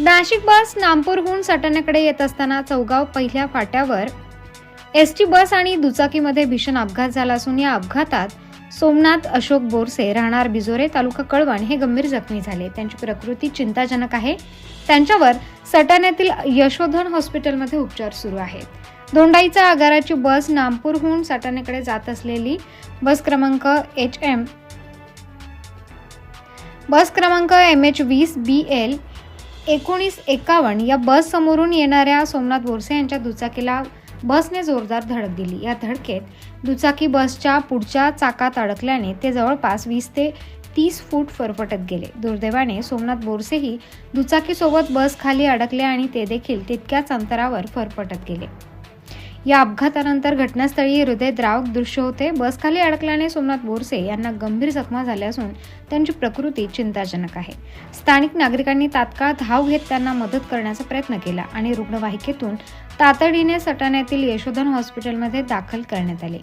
नाशिक बस नामपूरहून सटाण्याकडे येत असताना चौगाव पहिल्या फाट्यावर एस टी बस आणि दुचाकीमध्ये भीषण अपघात झाला असून या अपघातात सोमनाथ अशोक बोरसे राहणार बिजोरे तालुका कळवण हे गंभीर जखमी झाले. त्यांची प्रकृती चिंताजनक आहे. त्यांच्यावर सटाण्यातील यशोधन हॉस्पिटलमध्ये उपचार सुरू आहेत. दोंडाईचा आगाराची बस नामपूरहून सटाण्याकडे जात असलेली बस क्रमांक एच एम बस क्रमांक एम एच वीस बी एल एकोणीस एकावन्न या बस समोरून येणाऱ्या सोमनाथ बोरसे यांच्या दुचाकीला बसने जोरदार धडक दिली. या धडकेत दुचाकी बसच्या पुढच्या चाकात अडकल्याने ते जवळपास वीस ते तीस फूट फरफटत गेले. दुर्दैवाने सोमनाथ बोरसेही दुचाकीसोबत बस खाली अडकले आणि ते देखील तितक्याच अंतरावर फरफटत गेले. या अपघातानंतर घटनास्थळी हृदयद्रावक दृश्य होते. बसखाली अडकल्याने सोमनाथ बोरसे यांना गंभीर जखमा झाल्या असून त्यांची प्रकृती चिंताजनक आहे. स्थानिक नागरिकांनी तात्काळ धाव घेत त्यांना मदत करण्याचा प्रयत्न केला आणि रुग्णवाहिकेतून तातडीने सटाण्यातील यशोधन हॉस्पिटलमध्ये दाखल करण्यात आले.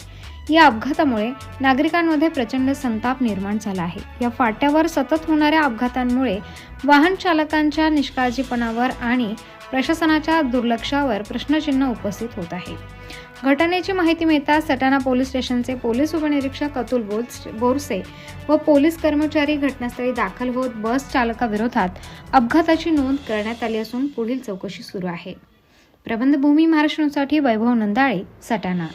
या अपघातामुळे नागरिकांमध्ये प्रचंड संताप निर्माण झाला आहे. या फाट्यावर सतत होणाऱ्या अपघातांमुळे वाहन चालकांच्या निष्काळजीपणावर आणि प्रशासनाच्या दुर्लक्षावर प्रश्नचिन्ह उपस्थित होत आहे. घटनेची माहिती मिळताच सटाणा पोलीस स्टेशनचे पोलीस उपनिरीक्षक अतुल बोस- बोरसे व पोलीस कर्मचारी घटनास्थळी दाखल होत बस चालकाविरोधात अपघाताची नोंद करण्यात आली असून पुढील चौकशी सुरू आहे. प्रबंधभूमी महाराष्ट्रासाठी वैभव नंदाळे सटाणा.